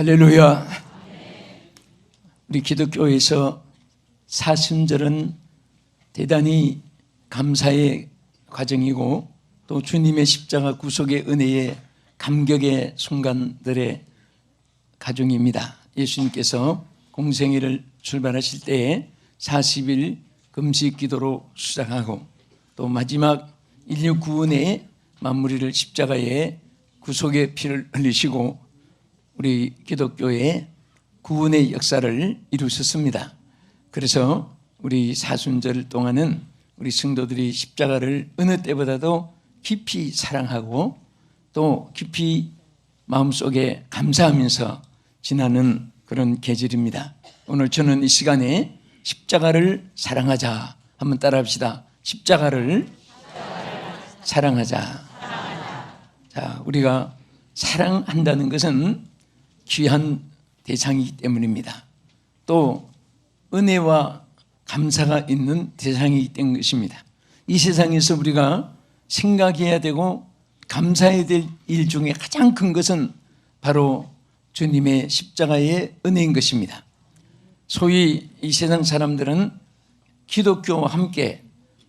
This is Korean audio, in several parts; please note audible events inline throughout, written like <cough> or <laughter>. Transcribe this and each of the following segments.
할렐루야. 우리 기독교에서 사순절은 대단히 감사의 과정이고 또 주님의 십자가 구속의 은혜의 감격의 순간들의 가정입니다. 예수님께서 공생애를 출발하실 때에 40일 금식 기도로 시작하고 또 마지막 인류 구원의 마무리를 십자가에 구속의 피를 흘리시고 우리 기독교의 구원의 역사를 이루셨습니다. 그래서 우리 사순절 동안은 우리 성도들이 십자가를 어느 때보다도 깊이 사랑하고 또 깊이 마음속에 감사하면서 지나는 그런 계절입니다. 오늘 저는 이 시간에 십자가를 사랑하자 한번 따라합시다. 십자가를 사랑하자. 자, 우리가 사랑한다는 것은 귀한 대상이기 때문입니다. 또 은혜와 감사가 있는 대상이기 때문 것입니다. 이 세상에서 우리가 생각해야 되고 감사해야 될 일 중에 가장 큰 것은 바로 주님의 십자가의 은혜인 것입니다. 소위 이 세상 사람들은 기독교와 함께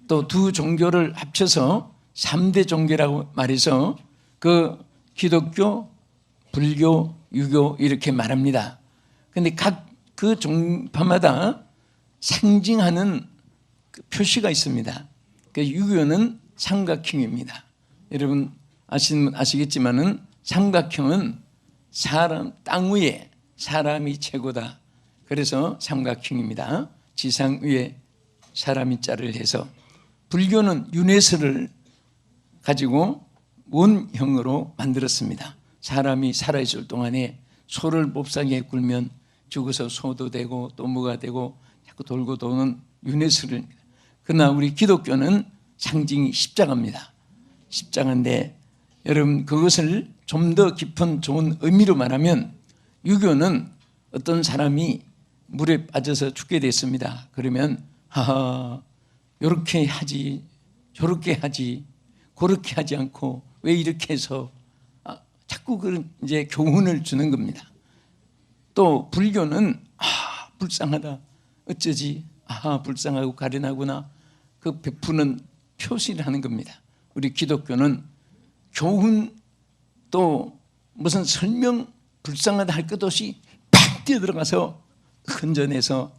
또 두 종교를 합쳐서 3대 종교라고 말해서 그 기독교, 불교, 유교 이렇게 말합니다. 근데 각 그 종파마다 상징하는 그 표시가 있습니다. 그 유교는 삼각형입니다. 여러분 아시는 아시겠지만은 삼각형은 사람 땅 위에 사람이 최고다. 그래서 삼각형입니다. 지상 위에 사람이 자를 해서 불교는 유네스를 가지고 원형으로 만들었습니다. 사람이 살아있을 동안에 소를 몹상에 굴면 죽어서 소도 되고 또 무가 되고 자꾸 돌고 도는 유네스를 그러나 우리 기독교는 상징이 십자가입니다. 십자가인데 여러분 그것을 좀 더 깊은 좋은 의미로 말하면 유교는 어떤 사람이 물에 빠져서 죽게 됐습니다. 그러면 하하 이렇게 하지 저렇게 하지 그렇게 하지 않고 왜 이렇게 해서 아, 자꾸 그런 이제 교훈을 주는 겁니다. 또 불교는 아 불쌍하다 어쩌지 아 불쌍하고 가련하구나 그 베푸는 표시를 하는 겁니다. 우리 기독교는 교훈 또 무슨 설명 불쌍하다 할 것 없이 팍 뛰어들어가서 근전해서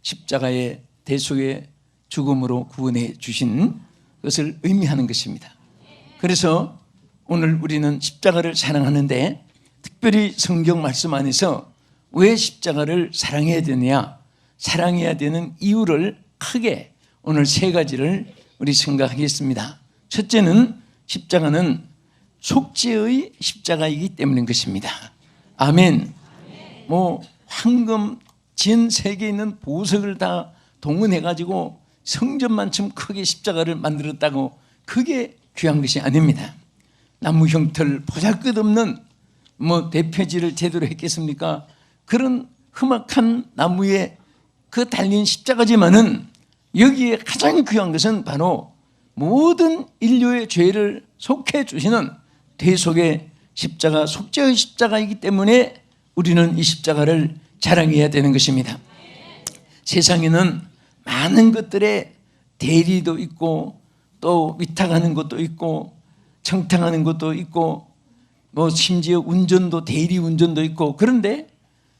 십자가의 대속의 죽음으로 구원해 주신 것을 의미하는 것입니다. 그래서 오늘 우리는 십자가를 사랑하는데 특별히 성경 말씀 안에서 왜 십자가를 사랑해야 되느냐 사랑해야 되는 이유를 크게 오늘 세 가지를 우리 생각하겠습니다. 첫째는 십자가는 속죄의 십자가이기 때문인 것입니다. 아멘. 뭐 황금 진 세계에 있는 보석을 다 동원해 가지고 성전만큼 크게 십자가를 만들었다고 그게 귀한 것이 아닙니다. 나무 형틀 보잘것없는 뭐 대표지를 제대로 했겠습니까? 그런 험악한 나무에 그 달린 십자가지만은 여기에 가장 귀한 것은 바로 모든 인류의 죄를 속해 주시는 대속의 십자가, 속죄의 십자가이기 때문에 우리는 이 십자가를 자랑해야 되는 것입니다. 세상에는 많은 것들에 대리도 있고 또 위탁하는 것도 있고 청탕하는 것도 있고 뭐 심지어 운전도 대리 운전도 있고 그런데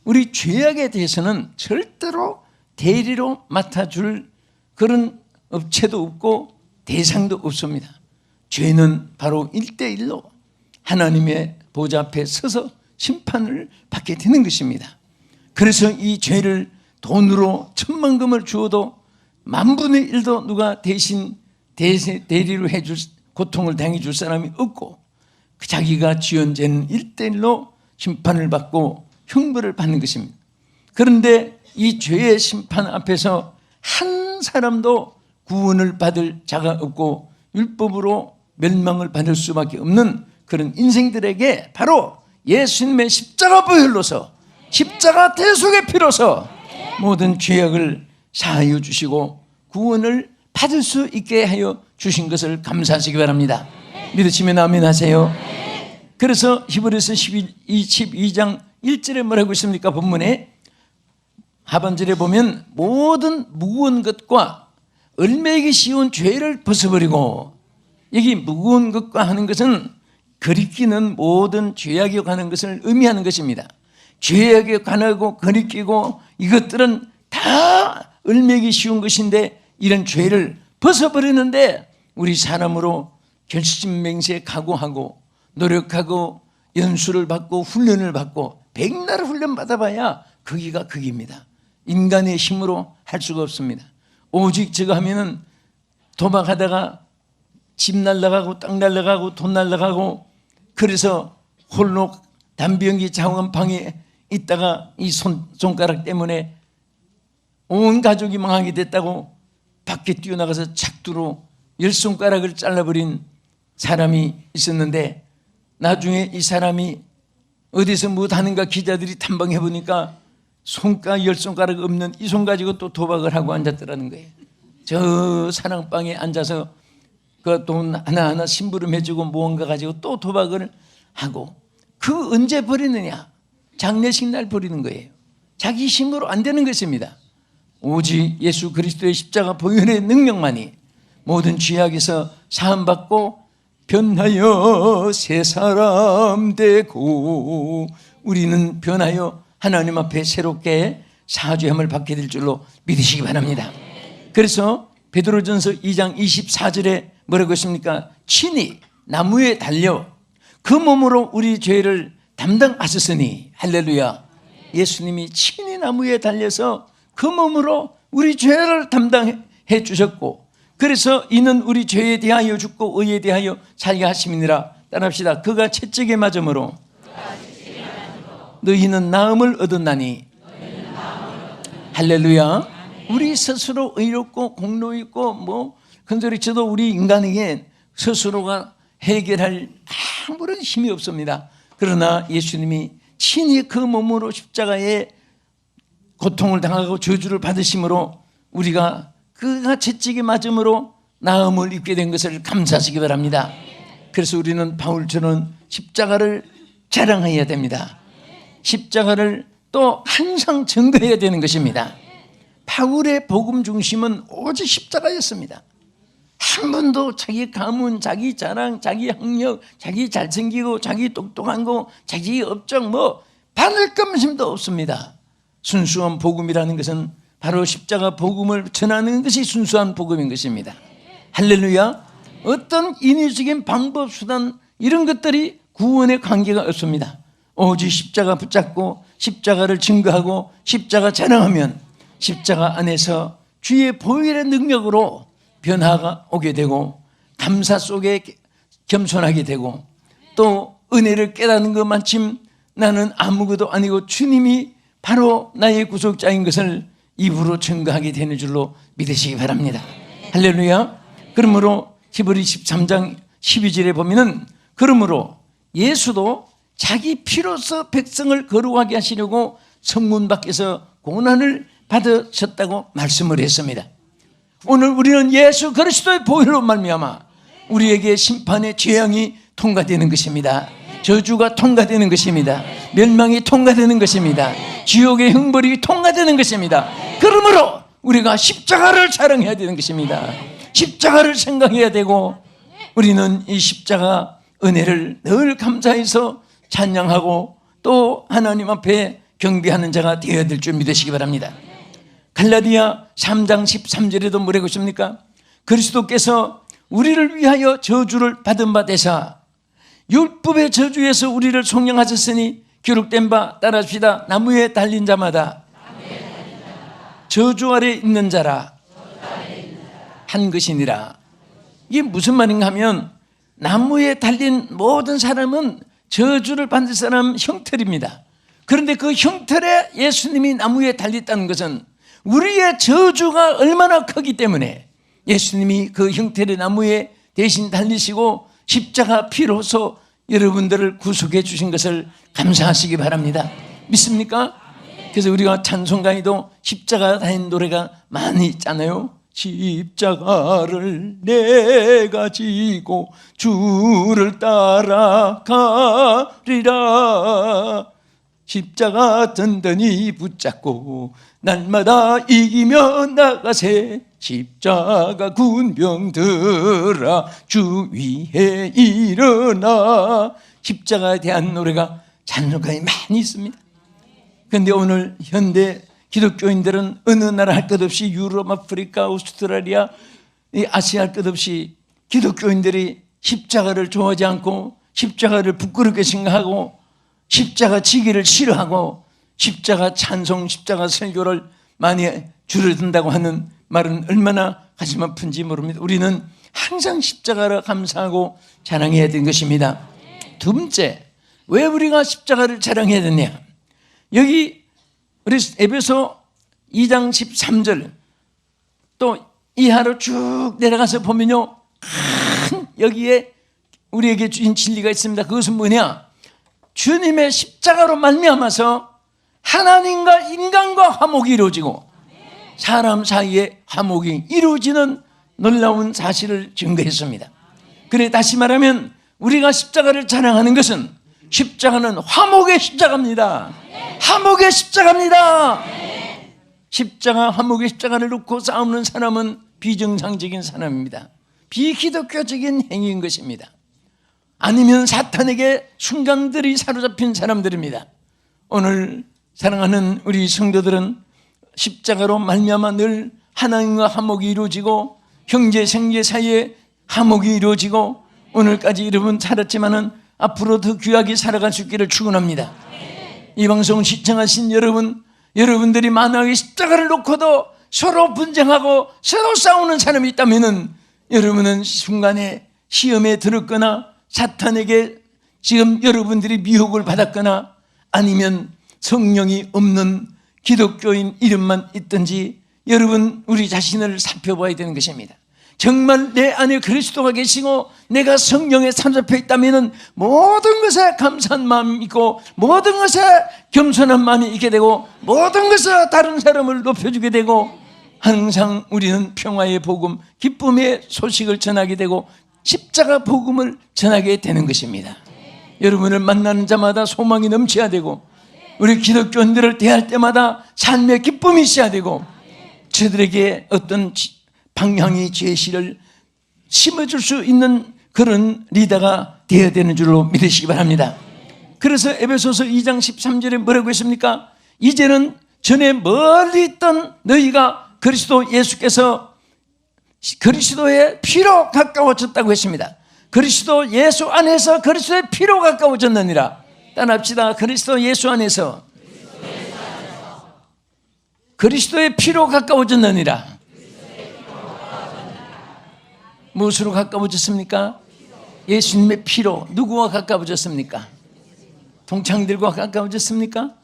우리 죄악에 대해서는 절대로 대리로 맡아줄 그런 업체도 없고 대상도 없습니다. 죄는 바로 일대일로 하나님의 보좌 앞에 서서 심판을 받게 되는 것입니다. 그래서 이 죄를 돈으로 천만금을 주어도 만분의 일도 누가 대신 대리로 해줄 고통을 당해 줄 사람이 없고 그 자기가 지은 죄는 일대일로 심판을 받고 형벌을 받는 것입니다. 그런데 이 죄의 심판 앞에서 한 사람도 구원을 받을 자가 없고 율법으로 멸망을 받을 수밖에 없는 그런 인생들에게 바로 예수님의 십자가 보혈로서 십자가 대속의 피로서 모든 죄악을 사하여 주시고 구원을 받을 수 있게 하여 주신 것을 감사하시기 바랍니다. 믿으시면 아멘 하세요. 그래서 히브리서 12 장 1절에 뭐라고 있습니까? 본문에 하반절에 보면 모든 무거운 것과 얼매기 쉬운 죄를 벗어버리고 여기 무거운 것과 하는 것은 거리끼는 모든 죄악에 관한 것을 의미하는 것입니다. 죄악에 관하고 거리끼고 이것들은 다 얼매기 쉬운 것인데 이런 죄를 벗어버리는데 우리 사람으로 결심 맹세 각오하고 노력하고 연수를 받고 훈련을 받고 백날 훈련 받아봐야 거기가 거기입니다. 인간의 힘으로 할 수가 없습니다. 오직 제가 하면은 도박하다가 집 날라가고 땅 날라가고 돈 날라가고 그래서 홀로 담배연기 자원 방에 있다가 이 손, 손가락 때문에 온 가족이 망하게 됐다고 밖에 뛰어나가서 작두로 열 손가락을 잘라버린 사람이 있었는데 나중에 이 사람이 어디서 뭐 하는가 기자들이 탐방해 보니까 손가 열 손가락 없는 이 손 가지고 또 도박을 하고 앉았더라는 거예요. 저 사랑방에 앉아서 그 돈 하나하나 심부름해주고 무언가 가지고 또 도박을 하고 그 언제 버리느냐? 장례식 날 버리는 거예요. 자기 힘으로 안 되는 것입니다. 오직 예수 그리스도의 십자가 보혈의 능력만이 모든 죄악에서 사함받고 변하여 새 사람 되고 우리는 변하여 하나님 앞에 새롭게 사죄함을 받게 될 줄로 믿으시기 바랍니다. 그래서 베드로전서 2장 24절에 뭐라고 했습니까? 친히 나무에 달려 그 몸으로 우리 죄를 담당하셨으니 할렐루야. 예수님이 친히 나무에 달려서 그 몸으로 우리 죄를 담당해 주셨고 그래서 이는 우리 죄에 대하여 죽고 의에 대하여 살게 하심이니라 따라합시다. 그가 채찍에 맞음으로 너희는 나음을 얻었나니 할렐루야. 우리 스스로 의롭고 공로 있고 뭐 큰소리 쳐도 우리 인간에게 스스로가 해결할 아무런 힘이 없습니다. 그러나 예수님이 친히 그 몸으로 십자가에 고통을 당하고 저주를 받으심으로 우리가 그가 채찍에 맞음으로 나음을 입게 된 것을 감사하시기 바랍니다. 그래서 우리는 바울처럼 십자가를 자랑해야 됩니다. 십자가를 또 항상 증거해야 되는 것입니다. 바울의 복음 중심은 오직 십자가였습니다. 한 번도 자기 가문, 자기 자랑, 자기 학력, 자기 잘생기고, 자기 똑똑한 거, 자기 업적 뭐 바늘 끔심도 없습니다. 순수한 복음이라는 것은 바로 십자가 복음을 전하는 것이 순수한 복음인 것입니다. 할렐루야. 어떤 인위적인 방법, 수단 이런 것들이 구원의 관계가 없습니다. 오직 십자가 붙잡고 십자가를 증거하고 십자가 자랑하면 십자가 안에서 주의 보혈의 능력으로 변화가 오게 되고 감사 속에 겸손하게 되고 또 은혜를 깨닫는 것만큼 나는 아무것도 아니고 주님이 바로 나의 구속자인 것을 입으로 증거하게 되는 줄로 믿으시기 바랍니다. 할렐루야. 그러므로 히브리 13장 12절에 보면은 그러므로 예수도 자기 피로서 백성을 거룩하게 하시려고 성문 밖에서 고난을 받으셨다고 말씀을 했습니다. 오늘 우리는 예수 그리스도의 보혈로 말미암아 우리에게 심판의 재앙이 통과되는 것입니다. 저주가 통과되는 것입니다. 멸망이 통과되는 것입니다. 지옥의 형벌이 통과되는 것입니다. 그러므로 우리가 십자가를 자랑해야 되는 것입니다. 십자가를 생각해야 되고 우리는 이 십자가 은혜를 늘 감사해서 찬양하고 또 하나님 앞에 경배하는 자가 되어야 될 줄 믿으시기 바랍니다. 갈라디아 3장 13절에도 뭐라고 있습니까? 그리스도께서 우리를 위하여 저주를 받은 바 되사 율법의 저주에서 우리를 속량하셨으니 기록된 바 따라합시다. 나무에 달린 자마다 저주 아래 있는 자라 한 것이니라. 이게 무슨 말인가 하면 나무에 달린 모든 사람은 저주를 받는 사람 형틀입니다. 그런데 그 형틀에 예수님이 나무에 달렸다는 것은 우리의 저주가 얼마나 크기 때문에 예수님이 그 형태의 나무에 대신 달리시고 십자가 피로서 여러분들을 구속해 주신 것을 감사하시기 바랍니다. 믿습니까? 그래서 우리가 찬송가에도 십자가 다닌 노래가 많이 있잖아요. 십자가를 내가 지고 주를 따라가리라. 십자가 든든히 붙잡고 날마다 이기며 나가세 십자가 군병들아 주 위에 일어나 십자가에 대한 노래가 잔노가에 많이 있습니다. 그런데 오늘 현대 기독교인들은 어느 나라 할 것 없이 유럽, 아프리카, 오스트라리아, 이 아시아 할 것 없이 기독교인들이 십자가를 좋아하지 않고 십자가를 부끄럽게 생각하고 십자가 지기를 싫어하고 십자가 찬송, 십자가 설교를 많이 줄여든다고 하는 말은 얼마나 가슴 아픈지 모릅니다. 우리는 항상 십자가를 감사하고 자랑해야 되는 것입니다. 두 번째, 왜 우리가 십자가를 자랑해야 되냐? 여기 우리 에베소 2장 13절 또 이하로 쭉 내려가서 보면요. 큰 여기에 우리에게 주신 진리가 있습니다. 그것은 뭐냐? 주님의 십자가로 말미암아서 하나님과 인간과 화목이 이루어지고 사람 사이에 화목이 이루어지는 놀라운 사실을 증거했습니다. 그래 다시 말하면 우리가 십자가를 자랑하는 것은 십자가는 화목의 십자가입니다. 화목의 십자가입니다. 십자가 화목의 십자가를 놓고 싸우는 사람은 비정상적인 사람입니다. 비기독교적인 행위인 것입니다. 아니면 사탄에게 순간들이 사로잡힌 사람들입니다. 오늘 사랑하는 우리 성도들은 십자가로 말미암아 늘 하나님과 화목이 이루어지고 형제 생제 사이에 화목이 이루어지고 오늘까지 여러분 살았지만은 앞으로 더 귀하게 살아갈 수 있기를 축원합니다. 이 방송 시청하신 여러분, 여러분들이 만약에 십자가를 놓고도 서로 분쟁하고 서로 싸우는 사람이 있다면은 여러분은 순간에 시험에 들었거나 사탄에게 지금 여러분들이 미혹을 받았거나 아니면 성령이 없는 기독교인 이름만 있든지 여러분 우리 자신을 살펴봐야 되는 것입니다. 정말 내 안에 그리스도가 계시고 내가 성령에 삼잡혀 있다면 모든 것에 감사한 마음이 있고 모든 것에 겸손한 마음이 있게 되고 모든 것에 다른 사람을 높여주게 되고 항상 우리는 평화의 복음, 기쁨의 소식을 전하게 되고 십자가 복음을 전하게 되는 것입니다. 여러분을 만나는 자마다 소망이 넘쳐야 되고 우리 기독교인들을 대할 때마다 삶의 기쁨이 있어야 되고 저들에게 어떤 방향의 제시를 심어줄 수 있는 그런 리더가 되어야 되는 줄로 믿으시기 바랍니다. 그래서 에베소서 2장 13절에 뭐라고 했습니까? 이제는 전에 멀리 있던 너희가 그리스도 예수께서 그리스도의 피로 가까워졌다고 했습니다. 그리스도 예수 안에서 그리스도의 피로 가까워졌느니라. 따합시다 그리스도 예수 안에서 그리스도의 피로 가까워졌느니라. 무엇으로 가까워졌습니까? 예수님의 피로 누구와 가까워졌습니까? 동창들과 가까워졌습니까?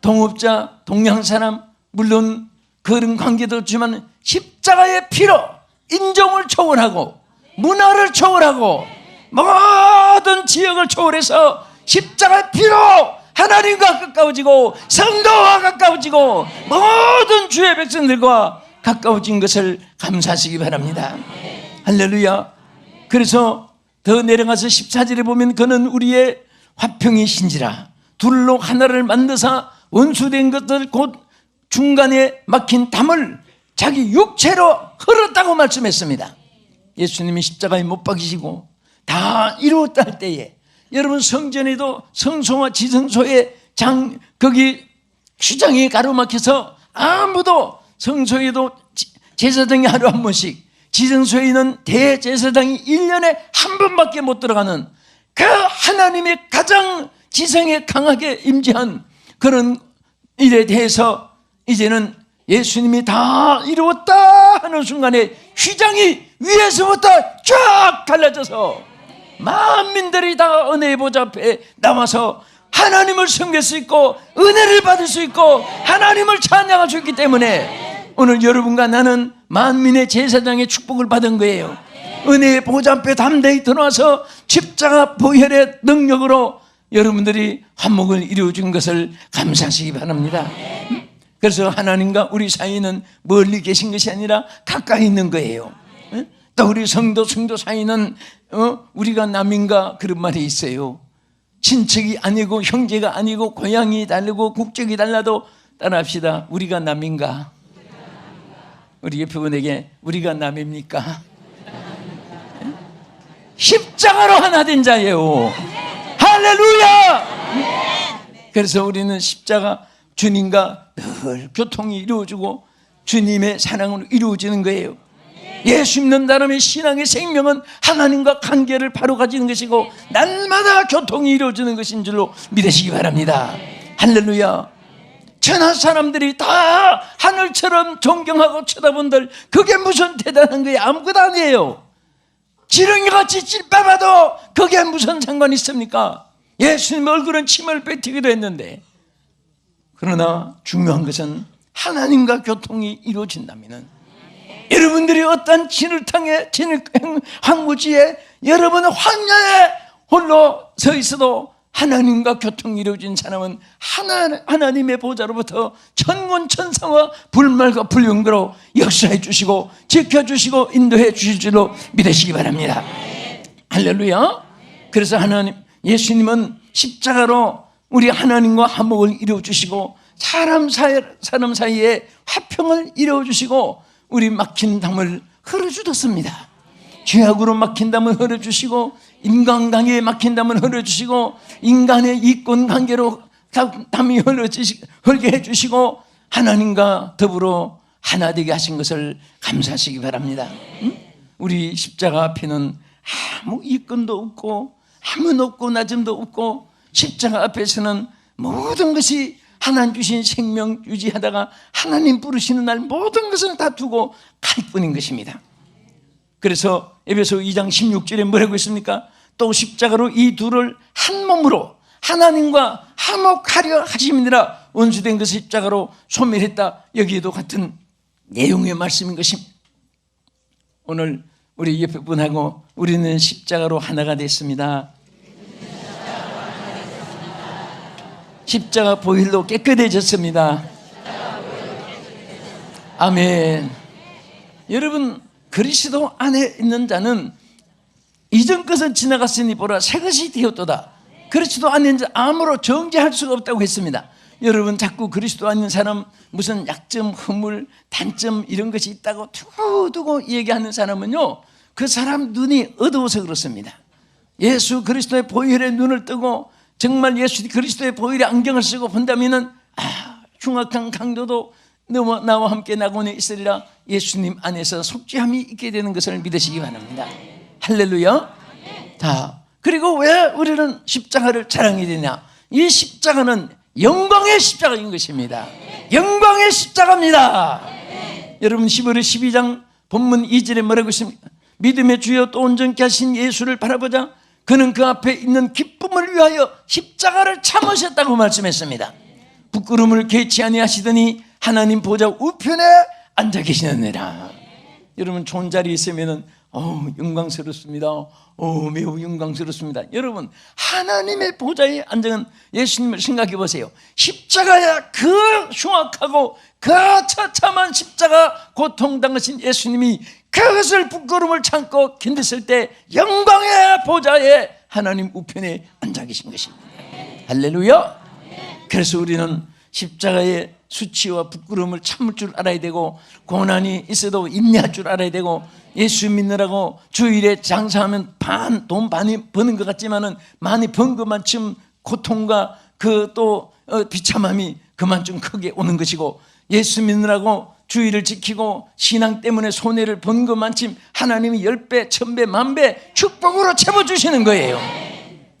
동업자, 동양 사람, 물론 그런 관계도 있지만 십자가의 피로 인종을 초월하고 문화를 초월하고 모든 지역을 초월해서 십자가의 피로 하나님과 가까워지고 성도와 가까워지고 모든 주의 백성들과 가까워진 것을 감사하시기 바랍니다. 할렐루야. 그래서 더 내려가서 14절에 보면 그는 우리의 화평이신지라 둘로 하나를 만드사 원수된 것들 곧 중간에 막힌 담을 자기 육체로 흘렀다고 말씀했습니다. 예수님이 십자가에 못 박이시고 다 이루었다 할 때에 여러분 성전에도 성소와 지성소에 장 거기 휴장이 가로막혀서 아무도 성소에도 제사장이 하루 한 번씩 지성소에 있는 대제사장이 1년에 한 번밖에 못 들어가는 그 하나님의 가장 지성에 강하게 임재한 그런 일에 대해서 이제는 예수님이 다 이루었다 하는 순간에 휘장이 위에서부터 쫙 갈라져서 만민들이 다 은혜의 보좌 앞에 나와서 하나님을 섬길 수 있고 은혜를 받을 수 있고 하나님을 찬양할 수 있기 때문에 오늘 여러분과 나는 만민의 제사장의 축복을 받은 거예요. 은혜의 보좌 앞에 담대히 들어와서 십자가 보혈의 능력으로 여러분들이 한목을 이루어준 것을 감사하시기 바랍니다. 그래서 하나님과 우리 사이는 멀리 계신 것이 아니라 가까이 있는 거예요. 또 우리 성도 성도 사이는 어? 우리가 남인가 그런 말이 있어요. 친척이 아니고 형제가 아니고 고향이 다르고 국적이 달라도 따라합시다. 우리가 남인가? 우리 옆에 분에게 우리가 남입니까? 십자가로 하나 된 자예요. 할렐루야! 그래서 우리는 십자가 주님과 늘 교통이 이루어지고 주님의 사랑으로 이루어지는 거예요. 예수 믿는 사람의 신앙의 생명은 하나님과 관계를 바로 가지는 것이고 날마다 교통이 이루어지는 것인 줄로 믿으시기 바랍니다. 할렐루야. 천하 사람들이 다 하늘처럼 존경하고 쳐다본들 그게 무슨 대단한 거예요? 아무것도 아니에요. 지렁이같이 찔빠봐도 그게 무슨 상관이 있습니까? 예수님 얼굴은 침을 뱉기도 했는데 그러나 중요한 것은 하나님과 교통이 이루어진다면 여러분들이 어떤 진흙탕에 진흙 황무지에 여러분은 황야에 홀로 서 있어도 하나님과 교통이 이루어진 사람은 하나, 하나님의 보좌로부터 천군 천사와 불말과 불륜으로 역사해 주시고 지켜주시고 인도해 주실 줄로 믿으시기 바랍니다. 할렐루야. 그래서 하나님 예수님은 십자가로 우리 하나님과 화목을 이루어 주시고 사람 사이 사람 사이에 화평을 이루어 주시고 우리 막힌 담을 흘러 주셨습니다. 죄악으로 막힌 담을 흘러 주시고 인간관계에 막힌 담을 흘러 주시고 인간의 이권 관계로 담이 흘러 주시 흘게 해 주시고 하나님과 더불어 하나 되게 하신 것을 감사하시기 바랍니다. 응? 우리 십자가 앞에는 아무 이권도 없고 아무 높고 낮음도 없고 십자가 앞에서는 모든 것이 하나님 주신 생명 유지하다가 하나님 부르시는 날 모든 것을 다 두고 갈 뿐인 것입니다. 그래서 에베소 2장 16절에 뭐라고 있습니까? 또 십자가로 이 둘을 한 몸으로 하나님과 화목하려 하심이니라 원수된 그 십자가로 소멸했다. 여기에도 같은 내용의 말씀인 것입니다. 오늘 우리 옆에 분하고 우리는 십자가로 하나가 됐습니다. 십자가 보일로 깨끗해졌습니다. 아멘. 여러분 그리스도 안에 있는 자는 이전 것은 지나갔으니 보라 새 것이 되었도다. 그리스도 안에 있는 자 아무로 정죄할 수가 없다고 했습니다. 여러분 자꾸 그리스도 안에 있는 사람 무슨 약점, 허물, 단점 이런 것이 있다고 두고두고 얘기하는 사람은요. 그 사람 눈이 어두워서 그렇습니다. 예수 그리스도의 보혈의 눈을 뜨고 정말 예수 그리스도의 보혈의 안경을 쓰고 본다면은 아, 흉악한 강도도 너와 나와 함께 낙원에 있으리라 예수님 안에서 속죄함이 있게 되는 것을 믿으시기 바랍니다. 할렐루야. 자, 그리고 왜 우리는 십자가를 자랑해야 되냐? 이 십자가는 영광의 십자가인 것입니다. 영광의 십자가입니다. 여러분 11월 12장 본문 2절에 뭐라고 있습니까? 믿음의 주여 또 온전케 하신 예수를 바라보자 그는 그 앞에 있는 기쁨을 위하여 십자가를 참으셨다고 말씀했습니다. 부끄러움을 개치 아니하시더니 하나님 보좌 우편에 앉아 계시느니라. 여러분 좋은 자리에 있으면은 어, 영광스럽습니다. 어, 매우 영광스럽습니다. 여러분 하나님의 보좌에 앉은 예수님을 생각해 보세요. 십자가야 그 흉악하고 그 처참한 십자가 고통 당하신 예수님이 그것을 부끄러움을 참고 견뎠을 때 영광의 보좌에 하나님 우편에 앉아 계신 것입니다. 할렐루야. 그래서 우리는 십자가의 수치와 부끄러움을 참을 줄 알아야 되고 고난이 있어도 인내할 줄 알아야 되고 예수 믿느라고 주일에 장사하면 반 돈 많이 버는 것 같지만은 많이 번 것만큼 고통과 그 또 비참함이 그만큼 크게 오는 것이고 예수 믿느라고 주의를 지키고 신앙 때문에 손해를 본 것만큼 하나님이 열 배, 천 배, 만배 축복으로 채워주시는 거예요.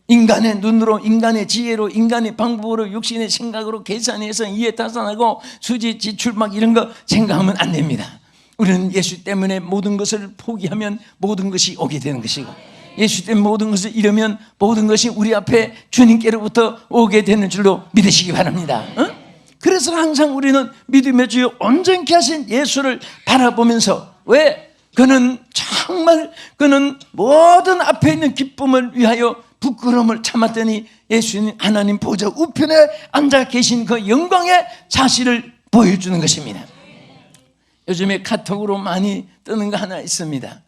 인간의 눈으로, 인간의 지혜로, 인간의 방법으로, 육신의 생각으로 계산해서 이해 타산하고 수지 지출 막 이런 거 생각하면 안 됩니다. 우리는 예수 때문에 모든 것을 포기하면 모든 것이 오게 되는 것이고 예수 때문에 모든 것을 잃으면 모든 것이 우리 앞에 주님께로부터 오게 되는 줄로 믿으시기 바랍니다. 어? 그래서 항상 우리는 믿음의 주여 온전케 하신 예수를 바라보면서 왜? 그는 정말 그는 모든 앞에 있는 기쁨을 위하여 부끄러움을 참았더니 예수님 하나님 보좌 우편에 앉아 계신 그 영광의 사실을 보여주는 것입니다. 요즘에 카톡으로 많이 뜨는 거 하나 있습니다.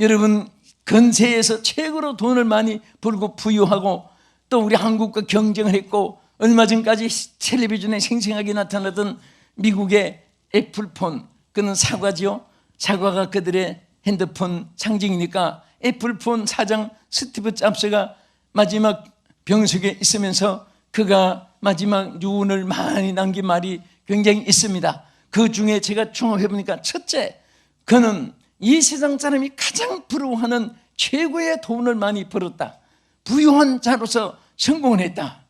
여러분 근세에서 최고로 돈을 많이 벌고 부유하고 또 우리 한국과 경쟁을 했고 얼마 전까지 텔레비전에 생생하게 나타나던 미국의 애플폰 그는 사과지요. 사과가 그들의 핸드폰 상징이니까 애플폰 사장 스티브 잡스가 마지막 병석에 있으면서 그가 마지막 유언을 많이 남긴 말이 굉장히 있습니다. 그 중에 제가 종합해 보니까 첫째, 그는 이 세상 사람이 가장 부러워하는 최고의 돈을 많이 벌었다. 부유한 자로서 성공을 했다.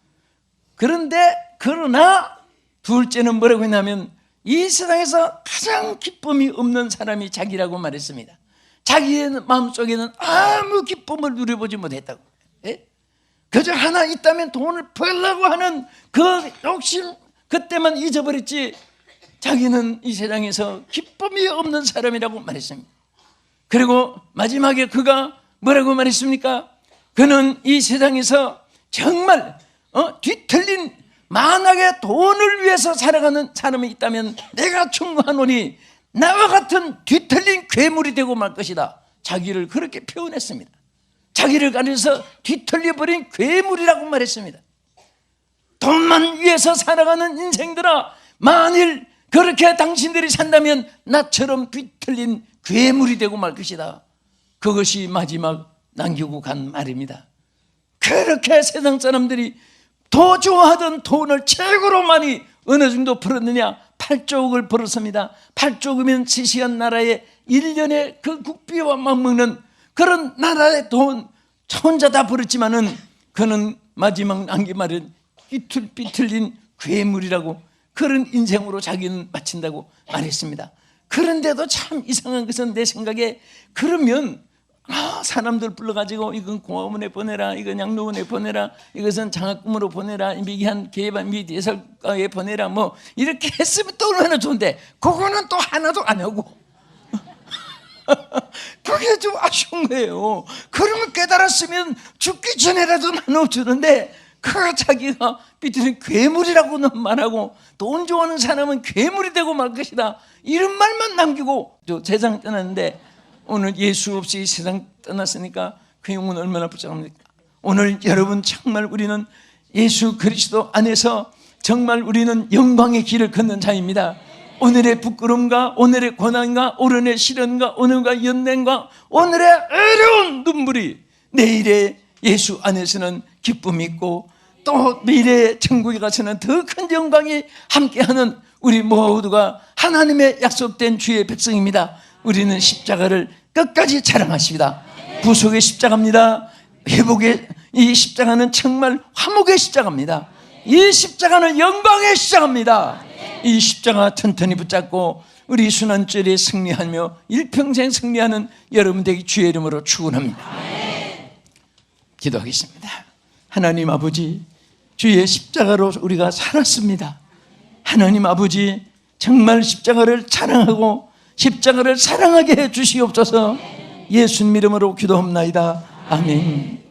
그런데 그러나 둘째는 뭐라고 했냐면 이 세상에서 가장 기쁨이 없는 사람이 자기라고 말했습니다. 자기의 마음속에는 아무 기쁨을 누려보지 못했다고. 예? 그저 하나 있다면 돈을 벌려고 하는 그 욕심 그때만 잊어버렸지 자기는 이 세상에서 기쁨이 없는 사람이라고 말했습니다. 그리고 마지막에 그가 뭐라고 말했습니까? 그는 이 세상에서 정말 어? 뒤틀린 만약에 돈을 위해서 살아가는 사람이 있다면 내가 충고하노니 나와 같은 뒤틀린 괴물이 되고 말 것이다. 자기를 그렇게 표현했습니다. 자기를 가려서 뒤틀려버린 괴물이라고 말했습니다. 돈만 위해서 살아가는 인생들아, 만일 그렇게 당신들이 산다면 나처럼 뒤틀린 괴물이 되고 말 것이다. 그것이 마지막 남기고 간 말입니다. 그렇게 세상 사람들이 더 좋아하던 돈을 최고로 많이 어느 정도 벌었느냐? 8조억을 벌었습니다. 8조억이면 지시한 나라의 1년에 그 국비와 맞먹는 그런 나라의 돈 혼자 다 벌었지만은 그는 마지막 남긴 말은 삐뚤삐뚤린 괴물이라고 그런 인생으로 자기는 마친다고 말했습니다. 그런데도 참 이상한 것은 내 생각에 그러면 아, 사람들 불러가지고 이건 공화문에 보내라, 이건 양로원에 보내라, 이것은 장학금으로 보내라, 미기한 개발 및 예설가에 보내라, 뭐 이렇게 했으면 또 얼마나 좋은데 그거는 또 하나도 안 하고 <laughs> 그게 좀 아쉬운 거예요. 그러면 깨달았으면 죽기 전에라도 나눠주는데 그 자기가 삐뚤은 괴물이라고는 말하고 돈 좋아하는 사람은 괴물이 되고 말 것이다. 이런 말만 남기고 저 세상 떠났는데 오늘 예수 없이 세상 떠났으니까 그 영혼 얼마나 불쌍합니까? 오늘 여러분 정말 우리는 예수 그리스도 안에서 정말 우리는 영광의 길을 걷는 자입니다. 오늘의 부끄러움과 오늘의 고난과 오늘의 시련과 오늘과 연단과 오늘의 어려운 눈물이 내일의 예수 안에서는 기쁨이 있고 또 미래의 천국에 가서는 더 큰 영광이 함께하는 우리 모두가 하나님의 약속된 주의 백성입니다. 우리는 십자가를 끝까지 자랑하십니다. 부속의 십자가입니다. 회복의 이 십자가는 정말 화목의 십자가입니다. 이 십자가는 영광의 십자가입니다. 이 십자가 튼튼히 붙잡고 우리 순환절에 승리하며 일평생 승리하는 여러분 되기 주의 이름으로 축원합니다. 기도하겠습니다. 하나님 아버지 주의 십자가로 우리가 살았습니다. 하나님 아버지 정말 십자가를 자랑하고 십자가를 사랑하게 해 주시옵소서 예수님 이름으로 기도합나이다. 아멘.